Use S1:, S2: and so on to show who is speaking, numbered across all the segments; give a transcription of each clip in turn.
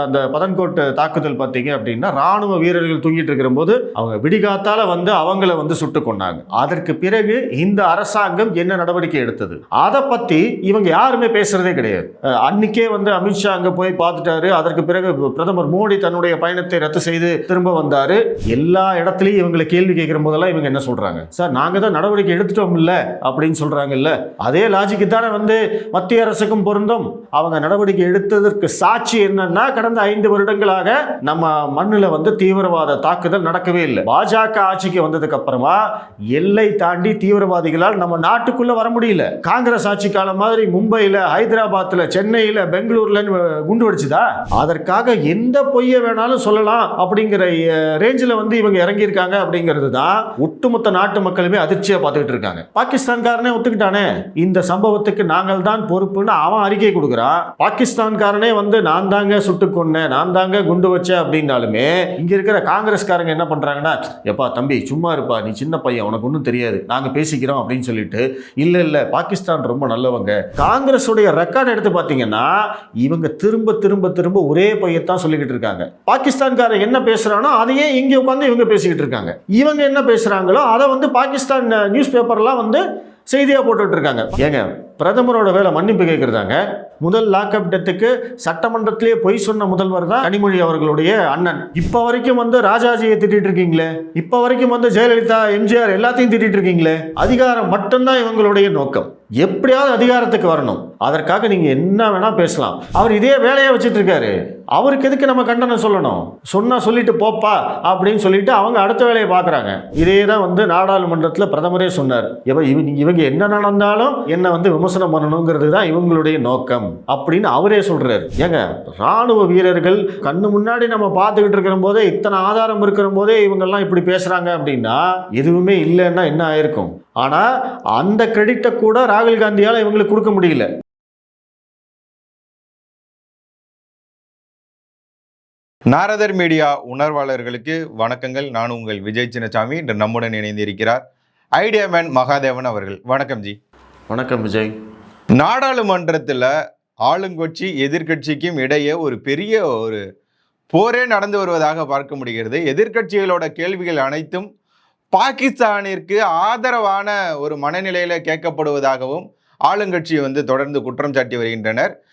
S1: அந்த பதன்கோட்டு தாக்குதல் பார்த்தீங்க அப்படின்னா ராணுவ வீரர்கள் தூங்கிட்டு இருக்கிறபோது அவங்க விடிகாத்தால வந்து அவங்கள வந்து சுட்டு கொண்டாங்க அதற்கு பிறகு இந்த அரசாங்கம் என்ன நடவடிக்கை எடுத்தது? அதை பத்தி இவங்க யாருமே பேசுறதே கிடையாது. அன்னைக்கே வந்து அமித்ஷா அங்க போய் பார்த்துட்டாரு. அதற்கு பிறகு பிரதமர் மோடி தன்னுடைய பயணத்தை ரத்து செய்து திரும்ப வந்தாரு. எல்லா இடத்துலயும் இவங்களை கேள்வி கேட்கிற போதெல்லாம் இவங்க என்ன சொல்றாங்க? சார் நாங்க தான் நடவடிக்கை எடுத்துட்டோம் இல்ல அப்படின்னு சொல்றாங்கல்ல. அதே லாஜிக்கு தானே வந்து மத்திய அரசுக்கும் பொருந்தும். அவங்க நடவடிக்கை எடுத்ததற்கு சாட்சி என்னன்னா கடந்த ஐந்து வருடங்களாக நம்ம மண்ணில் வந்து தீவிரவாத தாக்குதல் நடக்கவே இல்லை. பாஜக ஆட்சிக்கு வந்ததுக்கு அப்புறமா எல்லை தாண்டி தீவிரவாதிகளால் நம்ம நாட்டுக்குள்ள வர முடியல. காங்கிரஸ் ஆட்சி காலம் மாதிரி மும்பையில ஹைதராபாத்ல சென்னையில பெங்களூர்ல குண்டு வெடிச்சுதா? அதற்காக எந்த பொய்யை வேணாலும் சொல்லலாம் அப்படிங்கிற ரேஞ்சில் வந்து இவங்க இறங்கியிருக்காங்க அப்படிங்கிறது தான் ஒட்டுமொத்த நாட்டு மக்களுமே அதிர்ச்சியாக பார்த்துக்கிட்டு இருக்காங்க. பாகிஸ்தான்காரனே ஒத்துக்கிட்டானே. இந்த சம்பவத்துக்கு நாங்கள் தான் பொறுப்புன்னு அவன் அறிக்கை கொடுக்குறான். பாகிஸ்தான்காரனே வந்து நான் தாங்க சுட்டு கொன்னேன் நான் தாங்க குண்டு வச்சேன் அப்படின்னாலுமே இங்கே இருக்கிற காங்கிரஸ்காரங்க என்ன பண்ணுறாங்கன்னா எப்பா தம்பி சும்மா இருப்பா நீ சின்ன பையன் உனக்கு ஒன்றும் தெரியாது நாங்கள் பேசிக்கிறோம் அப்படின்னு சொல்லிட்டு இல்லை இல்லை பாகிஸ்தான் ரொம்ப நல்லவங்க. காங்கிரஸுடைய ரெக்கார்ட் எடுத்து பார்த்தீங்கன்னா இவங்க திரும்ப திரும்ப திரும்ப ஒரே பையத்தான் சொல்லிக்கிட்டு இருக்காங்க. பாகிஸ்தான்காரன் என்ன பேசுகிறானோ அதையே இங்கே உட்காந்து இவங்க பேசிக்கிட்டு இருக்காங்க. இவங்க என்ன பேசுகிறாங்களோ அதை வந்து பாகிஸ்தான் நியூஸ் பேப்பர்லாம் வந்து செய்தியாக போட்டுட்ருக்காங்க ஏங்க பிரதமரோட வேலை மன்னிப்பு கேட்குறதாங்க முதல் லாக்அப் டெத்துக்கு சட்டமன்றத்திலேயே பொய் சொன்ன முதல்வர் தான் கனிமொழி அவர்களுடைய அண்ணன். இப்போ வரைக்கும் வந்து ராஜாஜியை திட்டிட்டு இருக்கீங்களே? இப்போ வரைக்கும் வந்து ஜெயலலிதா எம்ஜிஆர் எல்லாத்தையும் திட்டிட்டு இருக்கீங்களே? அதிகாரம் மட்டும்தான் இவங்களுடைய நோக்கம். எப்படியாவது அதிகாரத்துக்கு வரணும். அதற்காக நீங்கள் என்ன வேணால் பேசலாம். அவர் இதே வேலையை வச்சுட்டு இருக்காரு. அவருக்கு எதுக்கு நம்ம கண்டனம் சொல்லணும்? சொன்னால் சொல்லிட்டு போப்பா அப்படின்னு சொல்லிட்டு அவங்க அடுத்த வேலையை பார்க்குறாங்க. இதே தான் வந்து நாடாளுமன்றத்தில் பிரதமரே சொன்னார். இவ இவங்க இவங்க என்ன நடந்தாலும் என்னை வந்து விமர்சனம் பண்ணணுங்கிறது தான் இவங்களுடைய நோக்கம் அப்படின்னு அவரே சொல்கிறார் ஏங்க ராணுவ வீரர்கள் கண்ணு முன்னாடி நம்ம பார்த்துக்கிட்டு இருக்கிற போதே இத்தனை ஆதாரம் இருக்கிற போதே இவங்கெல்லாம் இப்படி பேசுகிறாங்க அப்படின்னா எதுவுமே இல்லைன்னா என்ன ஆயிருக்கும்? ஆனால் அந்த கிரெடிட்டை கூட ராகுல் காந்தியால் இவங்களுக்கு கொடுக்க முடியல.
S2: நாரதர் மீடியா உணர்வாளர்களுக்கு வணக்கங்கள். நான் உங்கள் விஜய் சின்னசாமி. இன்று நம்முடன் இணைந்திருக்கிறார் ஐடியா மேன் மகாதேவன் அவர்கள். வணக்கம் ஜி.
S1: வணக்கம் விஜய்.
S2: நாடாளுமன்றத்தில் ஆளுங்கட்சி எதிர்க்கட்சிக்கும் இடையே ஒரு பெரிய ஒரு போரே நடந்து வருவதாக பார்க்க முடிகிறது. எதிர்க்கட்சிகளோட கேள்விகள் அனைத்தும் பாகிஸ்தானிற்கு ஆதரவான ஒரு மனநிலையில் கேட்கப்படுவதாகவும் ஆளுங்கட்சி வந்து தொடர்ந்து குற்றம் சாட்டி வருகின்றனர்.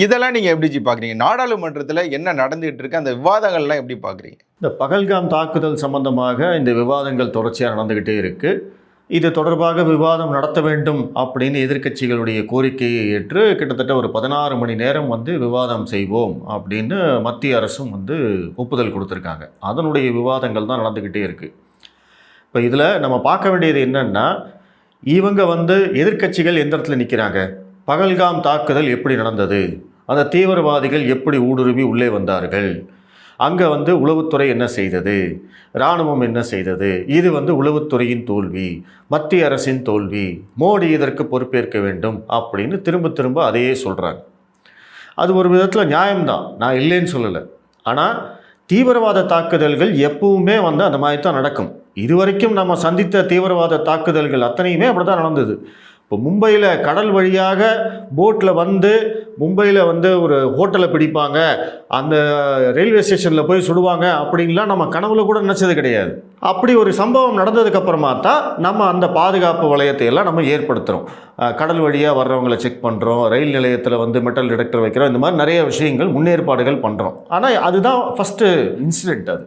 S2: இதெல்லாம் நீங்கள் எப்படி பார்க்குறீங்க நாடாளுமன்றத்தில் என்ன நடந்துகிட்டு இருக்கு? அந்த விவாதங்கள்லாம் எப்படி பார்க்குறீங்க
S1: இந்த பகல்காம் தாக்குதல் சம்பந்தமாக இந்த விவாதங்கள் தொடர்ச்சியாக நடந்துக்கிட்டே இருக்குது இது தொடர்பாக விவாதம் நடத்த வேண்டும் அப்படின்னு எதிர்க்கட்சிகளுடைய கோரிக்கையை ஏற்று கிட்டத்தட்ட ஒரு பதினாறு மணி நேரம் வந்து விவாதம் செய்வோம் அப்படின்னு மத்திய அரசும் வந்து ஒப்புதல் கொடுத்துருக்காங்க. அதனுடைய விவாதங்கள் தான் நடந்துக்கிட்டே இருக்குது இப்போ இதில் நம்ம பார்க்க வேண்டியது என்னென்னா இவங்க வந்து எதிர்க்கட்சிகள் எந்த இடத்துல நிற்கிறாங்க பகல்காம் தாக்குதல் எப்படி நடந்தது? அந்த தீவிரவாதிகள் எப்படி ஊடுருவி உள்ளே வந்தார்கள்? அங்கே வந்து உளவுத்துறை என்ன செய்தது? இராணுவம் என்ன செய்தது? இது வந்து உளவுத்துறையின் தோல்வி மத்திய அரசின் தோல்வி மோடி இதற்கு பொறுப்பேற்க வேண்டும் அப்படின்னு திரும்ப திரும்ப அதையே சொல்கிறாங்க அது ஒரு விதத்தில் நியாயம்தான். நான் இல்லைன்னு சொல்லலை. ஆனால் தீவிரவாத தாக்குதல்கள் எப்பவுமே வந்து அந்த மாதிரி தான் நடக்கும். இதுவரைக்கும் நம்ம சந்தித்த தீவிரவாத தாக்குதல்கள் அத்தனையுமே அப்படி தான் நடந்தது. இப்போ மும்பையில் கடல் வழியாக போட்டில் வந்து மும்பையில் வந்து ஒரு ஹோட்டலை பிடிப்பாங்க. அந்த ரயில்வே ஸ்டேஷனில் போய் சுடுவாங்க அப்படின்லாம் நம்ம கனவுல கூட நினச்சது கிடையாது. அப்படி ஒரு சம்பவம் நடந்ததுக்கப்புறமா தான் நம்ம அந்த பாதுகாப்பு வளையத்தை எல்லாம் நம்ம ஏற்படுத்துகிறோம் கடல் வழியாக வர்றவங்களை செக் பண்ணுறோம் ரயில் நிலையத்தில் வந்து மெட்டல் டிடெக்டர் வைக்கிறோம் இந்த மாதிரி நிறைய விஷயங்கள் முன்னேற்பாடுகள் பண்ணுறோம் ஆனால் அதுதான் ஃபஸ்ட்டு இன்சிடெண்ட் அது.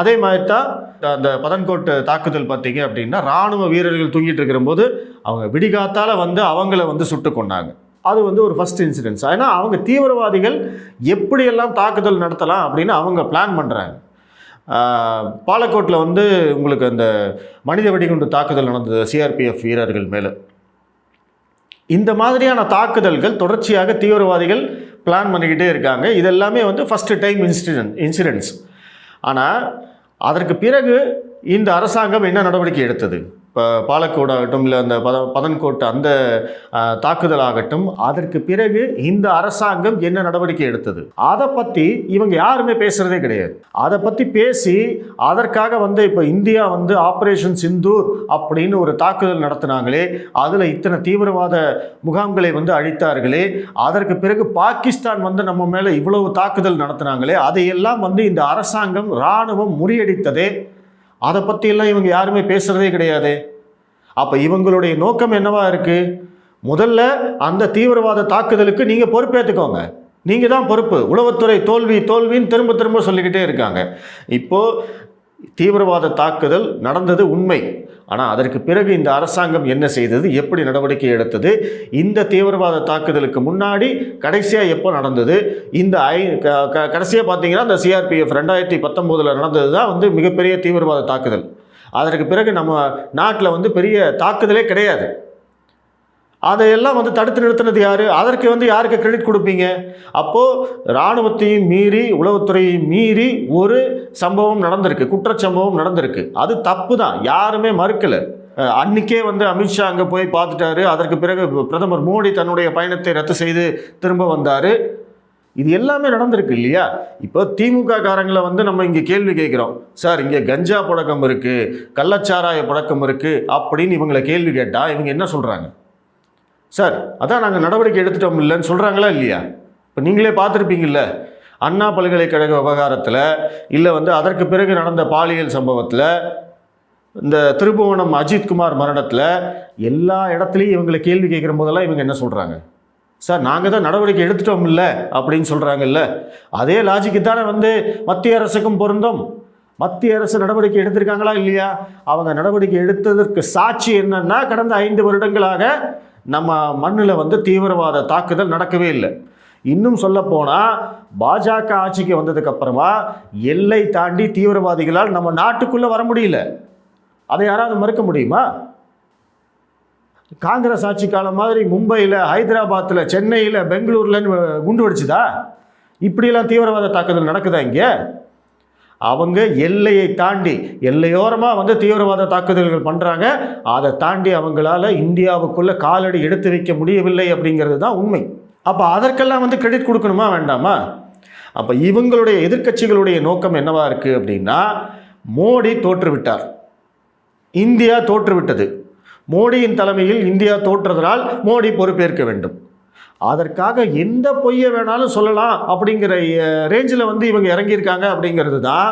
S1: அதே மாதிரி தான் அந்த பதன்கோட்டு தாக்குதல் பார்த்தீங்க அப்படின்னா ராணுவ வீரர்கள் தூங்கிட்டு இருக்கும்போது அவங்க விடிகாத்தால் வந்து அவங்கள வந்து சுட்டு கொண்டாங்க அது வந்து ஒரு ஃபர்ஸ்ட் இன்சிடென்ட்ஸ் ஏன்னா அவங்க தீவிரவாதிகள் எப்படியெல்லாம் தாக்குதல் நடத்தலாம் அப்படின்னு அவங்க பிளான் பண்ணுறாங்க பாலக்கோட்டில் வந்து உங்களுக்கு அந்த மனித வெடிகுண்டு தாக்குதல் நடந்தது சிஆர்பிஎஃப் வீரர்கள் மேலே. இந்த மாதிரியான தாக்குதல்கள் தொடர்ச்சியாக தீவிரவாதிகள் பிளான் பண்ணிக்கிட்டே இருக்காங்க. இதெல்லாமே வந்து ஃபஸ்ட்டு டைம் இன்சிடென்ட் இன்சிடென்ட்ஸ் ஆனால் அதற்கு பிறகு இந்த அரசாங்கம் என்ன நடவடிக்கை எடுத்தது? இப்போ பாலக்கோடு ஆகட்டும் இல்லை அந்த பத பதன்கோட்டு அந்த தாக்குதல் ஆகட்டும் அதற்கு பிறகு இந்த அரசாங்கம் என்ன நடவடிக்கை எடுத்தது? அதை பற்றி இவங்க யாருமே பேசுகிறதே கிடையாது. அதை பற்றி பேசி அதற்காக வந்து இப்போ இந்தியா வந்து ஆப்ரேஷன் சிந்தூர் அப்படின்னு ஒரு தாக்குதல் நடத்தினாங்களே அதில் இத்தனை தீவிரவாத முகாம்களை வந்து அழித்தார்களே அதற்கு பிறகு பாகிஸ்தான் வந்து நம்ம மேலே இவ்வளவு தாக்குதல் நடத்தினாங்களே அதையெல்லாம் வந்து இந்த அரசாங்கம் இராணுவம் முறியடித்ததே அதை பற்றியெல்லாம் இவங்க யாருமே பேசுகிறதே கிடையாது. அப்போ இவங்களுடைய நோக்கம் என்னவாக இருக்குது முதல்ல அந்த தீவிரவாத தாக்குதலுக்கு நீங்கள் பொறுப்பேற்றுக்கோங்க நீங்கள் தான் பொறுப்பு. உளவுத்துறை தோல்வி தோல்வின்னு திரும்ப திரும்ப சொல்லிக்கிட்டே இருக்காங்க. இப்போது தீவிரவாத தாக்குதல் நடந்தது உண்மை. ஆனால் அதற்கு பிறகு இந்த அரசாங்கம் என்ன செய்தது? எப்படி நடவடிக்கை எடுத்தது? இந்த தீவிரவாத தாக்குதலுக்கு முன்னாடி கடைசியாக எப்போ நடந்தது? இந்த ஐ க- கடைசியாக பார்த்தீங்கன்னா இந்த சிஆர்பிஎஃப் ரெண்டாயிரத்தி பத்தொம்போதில் நடந்தது தான் வந்து மிகப்பெரிய தீவிரவாத தாக்குதல். அதற்கு பிறகு நம்ம நாட்டில் வந்து பெரிய தாக்குதலே கிடையாது. அதையெல்லாம் வந்து தடுத்து நிறுத்தினது யார்? அதற்கு வந்து யாருக்கு கிரெடிட் கொடுப்பீங்க? அப்போது இராணுவத்தையும் மீறி உளவுத்துறையையும் மீறி ஒரு சம்பவம் நடந்திருக்கு. குற்றச்சம்பவம் நடந்திருக்கு. அது தப்பு தான் யாருமே மறுக்கலை. அன்னைக்கே வந்து அமித்ஷா அங்கே போய் பார்த்துட்டாரு. அதற்கு பிறகு பிரதமர் மோடி தன்னுடைய பயணத்தை ரத்து செய்து திரும்ப வந்தார். இது எல்லாமே நடந்திருக்கு இல்லையா? இப்போ திமுக காரங்களை வந்து நம்ம இங்கே கேள்வி கேட்குறோம். சார் இங்கே கஞ்சா புழக்கம் இருக்குது கள்ளச்சாராய புழக்கம் இருக்குது அப்படின்னு இவங்களை கேள்வி கேட்டால் இவங்க என்ன சொல்கிறாங்க சார் அதான் நாங்கள் நடவடிக்கை எடுத்துட்டோம் இல்லைன்னு சொல்கிறாங்களா இல்லையா? இப்போ நீங்களே பார்த்துருப்பீங்கல்ல அண்ணா பல்கலைக்கழக விவகாரத்தில் இல்லை வந்து அதற்கு பிறகு நடந்த பாலியல் சம்பவத்தில் இந்த திருபுவனம் அஜித்குமார் மரணத்தில் எல்லா இடத்துலையும் இவங்களை கேள்வி கேட்குற போதெல்லாம் இவங்க என்ன சொல்கிறாங்க சார் நாங்கள் தான் நடவடிக்கை எடுத்துட்டோம் இல்லை அப்படின்னு சொல்கிறாங்கல்ல அதே லாஜிக்கு தானே வந்து மத்திய அரசுக்கும் பொருந்தும். மத்திய அரசு நடவடிக்கை எடுத்திருக்காங்களா இல்லையா? அவங்க நடவடிக்கை எடுத்ததற்கு சாட்சி என்னன்னா கடந்த ஐந்து வருடங்களாக நம்ம மண்ணில் வந்து தீவிரவாத தாக்குதல் நடக்கவே இல்லை. இன்னும் சொல்லப்போனால் பாஜக ஆட்சிக்கு வந்ததுக்கப்புறமா எல்லை தாண்டி தீவிரவாதிகளால் நம்ம நாட்டுக்குள்ளே வர முடியல. அதை யாராவது மறுக்க முடியுமா? காங்கிரஸ் ஆட்சி காலம் மாதிரி மும்பையில் ஹைதராபாத்தில் சென்னையில் பெங்களூர்லன்னு குண்டு வெடிச்சுதா? இப்படியெல்லாம் தீவிரவாத தாக்குதல் நடக்குதா இங்கே? அவங்க எல்லையை தாண்டி எல்லையோரமாக வந்து தீவிரவாத தாக்குதல்கள் பண்ணுறாங்க அதை தாண்டி அவங்களால இந்தியாவுக்குள்ளே காலடி எடுத்து வைக்க முடியவில்லை அப்படிங்கிறது தான் உண்மை. அப்போ அதற்கெல்லாம் வந்து கிரெடிட் கொடுக்கணுமா வேண்டாமா? அப்போ இவங்களுடைய எதிர்க்கட்சிகளுடைய நோக்கம் என்னவா இருக்குது அப்படின்னா மோடி தோற்றுவிட்டார். இந்தியா தோற்றுவிட்டது. மோடியின் தலைமையில் இந்தியா தோற்றதனால் மோடி பொறுப்பேற்க வேண்டும். அதற்காக எந்த பொய்யை வேணாலும் சொல்லலாம் அப்படிங்கிற ரேஞ்சில் வந்து இவங்க இறங்கியிருக்காங்க அப்படிங்கிறது தான்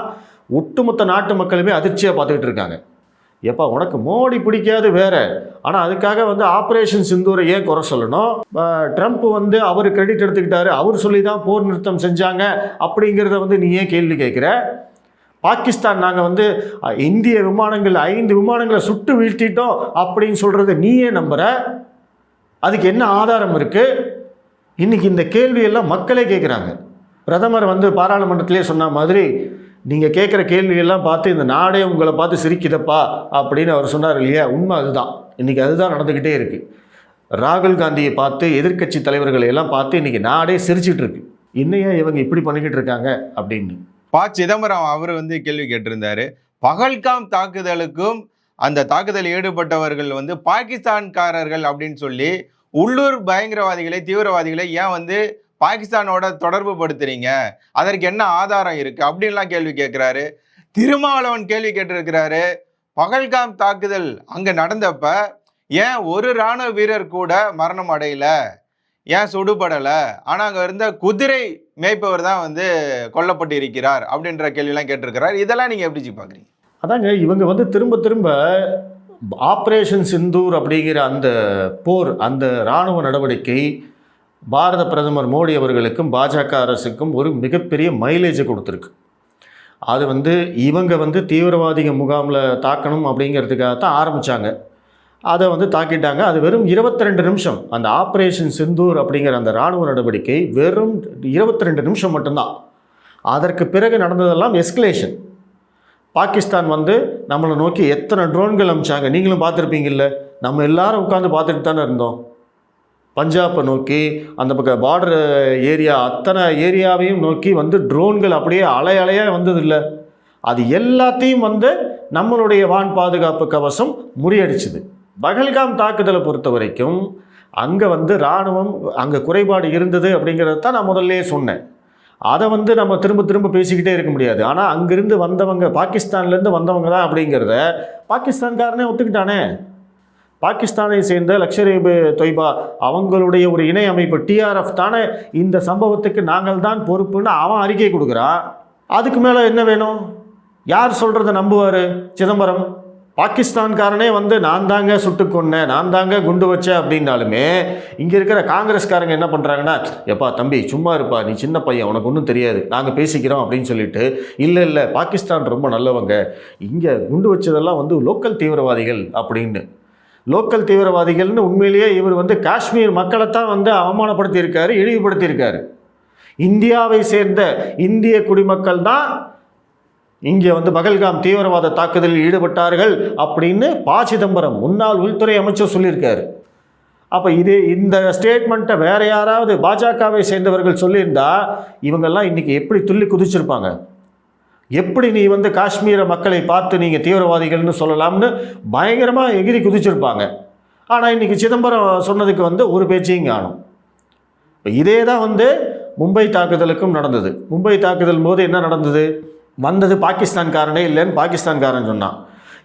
S1: ஒட்டுமொத்த நாட்டு மக்களுமே அதிர்ச்சியாக பார்த்துக்கிட்டு இருக்காங்க. எப்பா உனக்கு மோடி பிடிக்காது வேற. ஆனால் அதுக்காக வந்து ஆப்ரேஷன் சிந்தூரை ஏன் குறை சொல்லணும்? ட்ரம்ப் வந்து அவர் கிரெடிட் எடுத்துக்கிட்டாரு அவர் சொல்லி தான் போர் நிறுத்தம் செஞ்சாங்க அப்படிங்கிறத வந்து நீ ஏன் கேள்வி கேட்குற? பாகிஸ்தான் நாங்கள் வந்து இந்திய விமானங்கள் ஐந்து விமானங்களை சுட்டு வீழ்த்திட்டோம் அப்படின்னு சொல்கிறத நீயே நம்புகிற அதுக்கு என்ன ஆதாரம் இருக்குது இன்றைக்கி இந்த கேள்வியெல்லாம் மக்களே கேட்குறாங்க பிரதமர் வந்து பாராளுமன்றத்திலே சொன்ன மாதிரி நீங்கள் கேட்குற கேள்வியெல்லாம் பார்த்து இந்த நாடே உங்களை பார்த்து சிரிக்குதப்பா அப்படின்னு அவர் சொன்னார் இல்லையா? உண்மை அதுதான். இன்றைக்கி அதுதான் நடந்துக்கிட்டே இருக்குது ராகுல் காந்தியை பார்த்து எதிர்க்கட்சி தலைவர்களை எல்லாம் பார்த்து இன்றைக்கி நாடே சிரிச்சிட்டு இருக்கு. இன்னையா இவங்க இப்படி பண்ணிக்கிட்டு இருக்காங்க அப்படின்னு.
S2: ப சிதம்பரம் அவர் வந்து கேள்வி கேட்டிருந்தாரு. பகல்காம் தாக்குதலுக்கும் அந்த தாக்குதலில் ஈடுபட்டவர்கள் வந்து பாகிஸ்தான்காரர்கள் அப்படின்னு சொல்லி உள்ளூர் பயங்கரவாதிகளை தீவிரவாதிகளை ஏன் வந்து பாகிஸ்தானோட தொடர்பு படுத்துறீங்க அதற்கு என்ன ஆதாரம் இருக்கு? அப்படின்லாம் கேள்வி கேட்கிறாரு. திருமாவளவன் கேள்வி கேட்டிருக்கிறாரு. பகல்காம் தாக்குதல் அங்க நடந்தப்ப ஏன் ஒரு ராணுவ வீரர் கூட மரணம் அடையல? ஏன் சுடுபடல? ஆனா அங்க இருந்த குதிரை மேய்ப்பவர் தான் வந்து கொல்லப்பட்டு இருக்கிறார் அப்படின்ற கேள்வியெல்லாம் கேட்டிருக்கிறார். இதெல்லாம் நீங்க எப்படி பார்க்குறீங்க பாக்குறீங்க?
S1: அதாங்க இவங்க வந்து திரும்ப திரும்ப ஆப்ரேஷன் சிந்தூர் அப்படிங்கிற அந்த போர் அந்த இராணுவ நடவடிக்கை பாரத பிரதமர் மோடி அவர்களுக்கும் பாஜக அரசுக்கும் ஒரு மிகப்பெரிய மைலேஜை கொடுத்துருக்கு. அது வந்து இவங்க வந்து தீவிரவாதிக முகாமில் தாக்கணும் அப்படிங்கிறதுக்காக தான் ஆரம்பித்தாங்க அதை வந்து தாக்கிட்டாங்க. அது வெறும் 22 நிமிஷம். அந்த ஆப்ரேஷன் சிந்தூர் அப்படிங்கிற அந்த இராணுவ நடவடிக்கை வெறும் 22 நிமிஷம் மட்டும்தான். அதற்கு பிறகு நடந்ததெல்லாம் எஸ்கலேஷன் பாகிஸ்தான் வந்து நம்மளை நோக்கி எத்தனை ட்ரோன்கள் அமிச்சாங்க? நீங்களும் பார்த்துருப்பீங்கல்ல. நம்ம எல்லாரும் உட்காந்து பார்த்துட்டு தானே இருந்தோம். பஞ்சாப்பை நோக்கி அந்த பக்கம் பார்டர் ஏரியா அத்தனை ஏரியாவையும் நோக்கி வந்து ட்ரோன்கள் அப்படியே அலை அலையாக வந்ததில்லை. அது எல்லாத்தையும் வந்து நம்மளுடைய வான் பாதுகாப்பு கவசம் முறியடிச்சுது. பகல்காம் தாக்குதலை பொறுத்த வரைக்கும் அங்கே வந்து இராணுவம் அங்கே குறைபாடு இருந்தது அப்படிங்கிறத தான் நான் முதல்லே சொன்னேன். அதை வந்து நம்ம திரும்ப திரும்ப பேசிக்கிட்டே இருக்க முடியாது. ஆனால் அங்கேருந்து வந்தவங்க பாகிஸ்தான்லேருந்து வந்தவங்க தான் அப்படிங்கிறத பாகிஸ்தான்காரனே ஒத்துக்கிட்டானே. பாகிஸ்தானை சேர்ந்த லக்ஷர் தொய்பா அவங்களுடைய ஒரு இணை அமைப்பு டிஆர்எஃப் தானே இந்த சம்பவத்துக்கு நாங்கள் தான் பொறுப்புன்னு அவன் அறிக்கை கொடுக்குறான். அதுக்கு மேலே என்ன வேணும்? யார் சொல்கிறத நம்புவார்? சிதம்பரம். பாகிஸ்தான்காரனே வந்து நான் தாங்க சுட்டு கொன்னேன் நான் தாங்க குண்டு வச்சேன் அப்படின்னாலுமே இங்கே இருக்கிற காங்கிரஸ்காரங்க என்ன பண்ணுறாங்கன்னா எப்பா தம்பி சும்மா இருப்பா நீ சின்ன பையன் உனக்கு ஒன்றும் தெரியாது நாங்கள் பேசிக்கிறோம் அப்படின்னு சொல்லிட்டு இல்லை இல்லை பாகிஸ்தான் ரொம்ப நல்லவங்க இங்கே குண்டு வச்சதெல்லாம் வந்து லோக்கல் தீவிரவாதிகள் அப்படின்னு. லோக்கல் தீவிரவாதிகள்னு உண்மையிலேயே இவர் வந்து காஷ்மீர் மக்களைத்தான் வந்து அவமானப்படுத்தியிருக்காரு இழிவுபடுத்தியிருக்காரு. இந்தியாவை சேர்ந்த இந்திய குடிமக்கள் தான் இங்கே வந்து பகல்காம் தீவிரவாத தாக்குதலில் ஈடுபட்டார்கள் அப்படின்னு ப சிதம்பரம் முன்னாள் உள்துறை அமைச்சர் சொல்லியிருக்காரு. அப்போ இது இந்த ஸ்டேட்மெண்ட்டை வேற யாராவது பாஜகவை சேர்ந்தவர்கள் சொல்லியிருந்தா இவங்கெல்லாம் இன்றைக்கி எப்படி துள்ளி குதிச்சிருப்பாங்க? எப்படி நீ வந்து காஷ்மீர மக்களை பார்த்து நீங்கள் தீவிரவாதிகள்னு சொல்லலாம்னு பயங்கரமாக எகிரி குதிச்சிருப்பாங்க. ஆனால் இன்னைக்கு சிதம்பரம் சொன்னதுக்கு வந்து ஒரு பேச்சையும் காணும். இப்போ இதே தான் வந்து மும்பை தாக்குதலுக்கும் நடந்தது. மும்பை தாக்குதல் போது என்ன நடந்தது? வந்தது பாகிஸ்தான்காரனே இல்லைன்னு பாகிஸ்தான்காரன் சொன்னான்.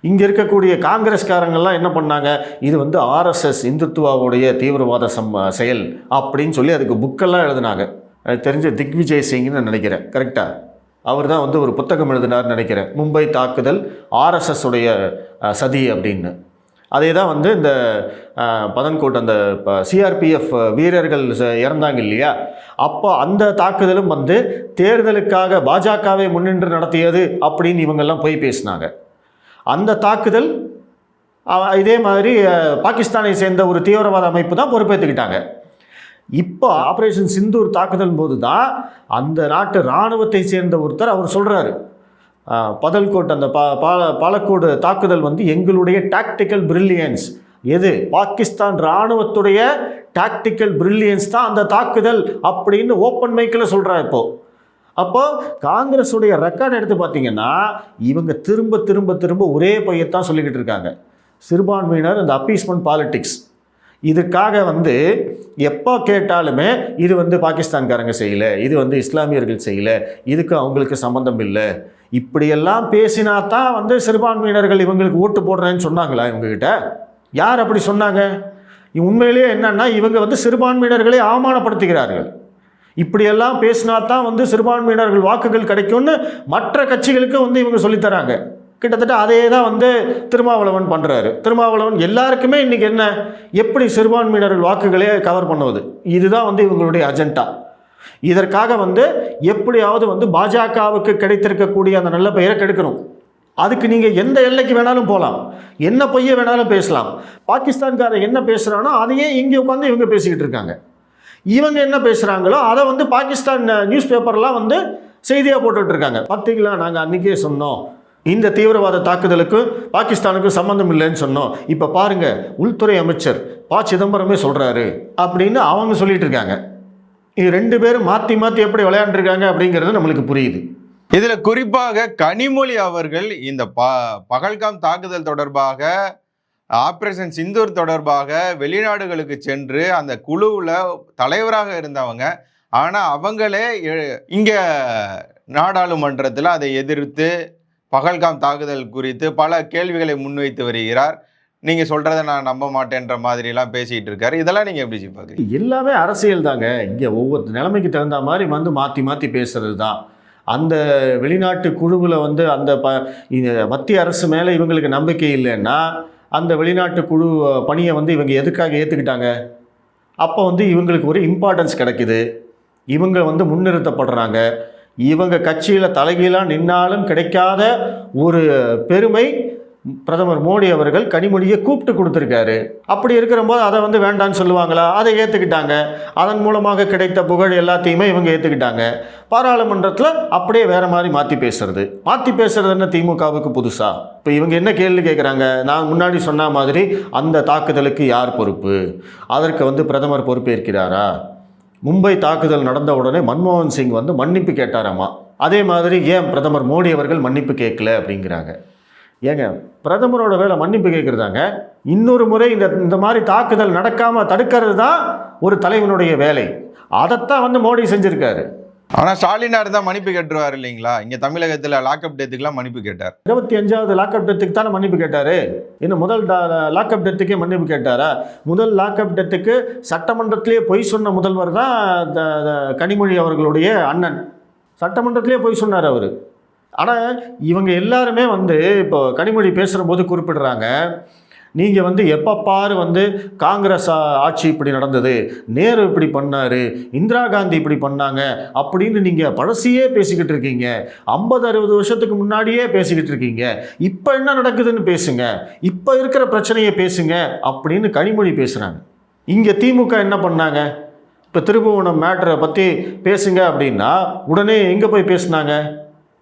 S1: இங்கே இருக்கக்கூடிய காங்கிரஸ்காரங்கள்லாம் என்ன பண்ணாங்க? இது வந்து ஆர்எஸ்எஸ் இந்துத்துவாவுடைய தீவிரவாத சம் செயல் அப்படின்னு சொல்லி அதுக்கு புக்கெல்லாம் எழுதினாங்க. அது தெரிஞ்ச திக்விஜய் சிங்னு நினைக்கிறேன். கரெக்டாக அவர் தான் வந்து ஒரு புத்தகம் எழுதினார்னு நினைக்கிறேன். மும்பை தாக்குதல் ஆர்எஸ்எஸ் உடைய சதி அப்படின்னு. அதே தான் வந்து இந்த பதன்கோட் அந்த சிஆர்பிஎஃப் வீரர்கள் ச- இறந்தாங்க இல்லையா? அப்போ அந்த தாக்குதலும் வந்து தேர்தலுக்காக பாஜகவை முன்னின்று நடத்தியது அப்படின்னு இவங்கெல்லாம் போய் பேசினாங்க. அந்த தாக்குதல் இதே மாதிரி பாகிஸ்தானை சேர்ந்த ஒரு தீவிரவாத அமைப்பு தான் பொறுப்பேற்றுக்கிட்டாங்க இப்போ ஆப்ரேஷன் சிந்தூர் தாக்குதல் போது தான் அந்த நாட்டு இராணுவத்தை சேர்ந்த ஒருத்தர் அவர் சொல்கிறாரு பதல்கோட் அந்த பா பால பாலக்கோடு தாக்குதல் வந்து எங்களுடைய டாக்டிக்கல் பிரில்லியன்ஸ் எது? பாகிஸ்தான் இராணுவத்துடைய டாக்டிக்கல் பிரில்லியன்ஸ் தான் அந்த தாக்குதல் அப்படின்னு ஓப்பன் மைக்கில் சொல்கிறா இப்போது அப்போது காங்கிரஸுடைய ரெக்கார்ட் எடுத்து பார்த்தீங்கன்னா இவங்க திரும்ப திரும்ப திரும்ப ஒரே பையத்தான் சொல்லிக்கிட்டு இருக்காங்க. சிறுபான்மையினர் அந்த அப்பீஸ்மெண்ட் பாலிட்டிக்ஸ் இதுக்காக வந்து எப்போ கேட்டாலுமே இது வந்து பாகிஸ்தான்காரங்க செய்யலை இது வந்து இஸ்லாமியர்கள் செய்யலை இதுக்கு அவங்களுக்கு சம்மந்தம் இல்லை. இப்படியெல்லாம் பேசினா தான் வந்து சிறுபான்மையினர்கள் இவங்களுக்கு ஓட்டு போடுறேன்னு சொன்னாங்களா இவங்ககிட்ட? யார் அப்படி சொன்னாங்க? உண்மையிலேயே என்னன்னா இவங்க வந்து சிறுபான்மையினர்களை அவமானப்படுத்துகிறார்கள். இப்படியெல்லாம் பேசினா தான் வந்து சிறுபான்மையினர்கள் வாக்குகள் கிடைக்கும்னு மற்ற கட்சிகளுக்கு வந்து இவங்க சொல்லித்தராங்க கிட்டத்தட்ட அதே தான் வந்து திருமாவளவன் பண்ணுறாரு திருமாவளவன் எல்லாருக்குமே இன்றைக்கி என்ன? எப்படி சிறுபான்மையினர்கள் வாக்குகளே கவர் பண்ணுவது? இதுதான் வந்து இவங்களுடைய அஜெண்டா இதற்காக வந்து எப்படியாவது வந்து பாஜகவுக்கு கிடைத்திருக்கக்கூடிய அந்த நல்ல பெயரை கெடுக்கணும். அதுக்கு நீங்கள் எந்த எல்லைக்கு வேணாலும் போகலாம் என்ன பொய்ய வேணாலும் பேசலாம். பாகிஸ்தான்காரன் என்ன பேசுகிறானோ அதையே இங்கே உட்காந்து இவங்க பேசிக்கிட்டு இருக்காங்க. இவங்க என்ன பேசுகிறாங்களோ அதை வந்து பாகிஸ்தான் நியூஸ் பேப்பர்லாம் வந்து செய்தியாக போட்டுட்டு இருக்காங்க. பார்த்தீங்களா நாங்கள் அன்றைக்கே சொன்னோம். இந்த தீவிரவாத தாக்குதலுக்கும் பாகிஸ்தானுக்கு சம்மந்தம் இல்லைன்னு சொன்னோம். இப்போ பாருங்கள் உள்துறை அமைச்சர் ப. சிதம்பரமே சொல்கிறாரு அப்படின்னு அவங்க சொல்லிட்டு இருக்காங்க. இது ரெண்டு பேரும் மாற்றி மாற்றி எப்படி விளையாண்டுருக்காங்க அப்படிங்கிறது நம்மளுக்கு புரியுது.
S2: இதில் குறிப்பாக கனிமொழி அவர்கள் இந்த ப பகல்காம் தாக்குதல் தொடர்பாக ஆப்ரேஷன் சிந்தூர் தொடர்பாக வெளிநாடுகளுக்கு சென்று அந்த குழுவில் தலைவராக இருந்தவங்க. ஆனால் அவங்களே இங்கே நாடாளுமன்றத்தில் அதை எதிர்த்து பகல்காம் தாக்குதல் குறித்து பல கேள்விகளை முன்வைத்து வருகிறார். நீங்க சொல்றதை நான் நம்ப மாட்டேன்ற மாதிரிலாம் பேசிட்டு இருக்காரு. இதெல்லாம் நீங்க எப்படி ஜி
S1: எல்லாமே அரசியல் தாங்க. இங்கே ஒவ்வொரு நிலைமைக்கு தகுந்த மாதிரி வந்து மாற்றி மாற்றி பேசுறது தான். அந்த வெளிநாட்டு குழுவில் வந்து அந்த ப மத்திய அரசு மேலே இவங்களுக்கு நம்பிக்கை இல்லைன்னா அந்த வெளிநாட்டு குழு பணியை வந்து இவங்க எதுக்காக ஏற்றுக்கிட்டாங்க அப்போ வந்து இவங்களுக்கு ஒரு இம்பார்ட்டன்ஸ் கிடைக்குது. இவங்க வந்து முன்னிறுத்தப்படுறாங்க. இவங்க கட்சியில் தலைகீழாக நின்னாலும் கிடைக்காத ஒரு பெருமை பிரதமர் மோடி அவர்கள் கனிமொழியை கூப்பிட்டு கொடுத்துருக்காரு. அப்படி இருக்கிறபோது அதை வந்து வேண்டான்னு சொல்லுவாங்களா? அதை ஏற்றுக்கிட்டாங்க அதன் மூலமாக கிடைத்த புகழ் எல்லாத்தையுமே இவங்க ஏற்றுக்கிட்டாங்க பாராளுமன்றத்தில் அப்படியே வேறு மாதிரி மாற்றி பேசுறது. மாற்றி பேசுறது என்ன திமுகவுக்கு புதுசா? இப்போ இவங்க என்ன கேள்வி கேட்குறாங்க நான் முன்னாடி சொன்ன மாதிரி அந்த தாக்குதலுக்கு யார் பொறுப்பு? அதற்கு வந்து பிரதமர் பொறுப்பேற்கிறாரா? மும்பை தாக்குதல் நடந்த உடனே மன்மோகன் சிங் வந்து மன்னிப்பு கேட்டாராமா? அதே மாதிரி ஏன் பிரதமர் மோடி அவர்கள் மன்னிப்பு கேட்கல அப்படிங்கிறாங்க. ஏங்க பிரதமரோட வேலை மன்னிப்பு கேட்குறதாங்க. இன்னொரு முறை இந்த இந்த மாதிரி தாக்குதல் நடக்காமல் தடுக்கிறது தான் ஒரு தலைவனுடைய வேலை. அதைத்தான் வந்து மோடி செஞ்சுருக்காரு.
S2: ஆனா ஸ்டாலினா இருந்தா மன்னிப்பு கேட்டுருவாரு இல்லைங்களா? இங்க தமிழகத்துல லாக்அப் டேத்துக்குலாம் மன்னிப்பு கேட்டார்.
S1: இருபத்தி அஞ்சாவது லாக்அப் டெத்துக்கு தானே மன்னிப்பு கேட்டார்? இன்னும் முதல் லாக்அப் டெத்துக்கே மன்னிப்பு கேட்டாரா? முதல் லாக்அப் டெத்துக்கு சட்டமன்றத்திலேயே பொய் சொன்ன முதல்வர் தான் கனிமொழி அவர்களுடைய அண்ணன். சட்டமன்றத்திலேயே பொய் சொன்னார் அவர். ஆனால் இவங்க எல்லாருமே வந்து இப்போ கனிமொழி பேசுகிறபோது குறிப்பிடுறாங்க நீங்கள் வந்து எப்போ பாரு வந்து காங்கிரஸ் ஆட்சி இப்படி நடந்தது நேரு இப்படி பண்ணார் இந்திரா காந்தி இப்படி பண்ணாங்க அப்படின்னு நீங்கள் பழசியே பேசிக்கிட்டு இருக்கீங்க. ஐம்பது அறுபது வருஷத்துக்கு முன்னாடியே பேசிக்கிட்டு இருக்கீங்க. இப்போ என்ன நடக்குதுன்னு பேசுங்க. இப்போ இருக்கிற பிரச்சனையை பேசுங்க அப்படின்னு கனிமொழி பேசுகிறாங்க இங்கே திமுக என்ன பண்ணாங்க? இப்போ திருபுவனம் மேட்டரை பற்றி பேசுங்க அப்படின்னா உடனே எங்கே போய் பேசுனாங்க?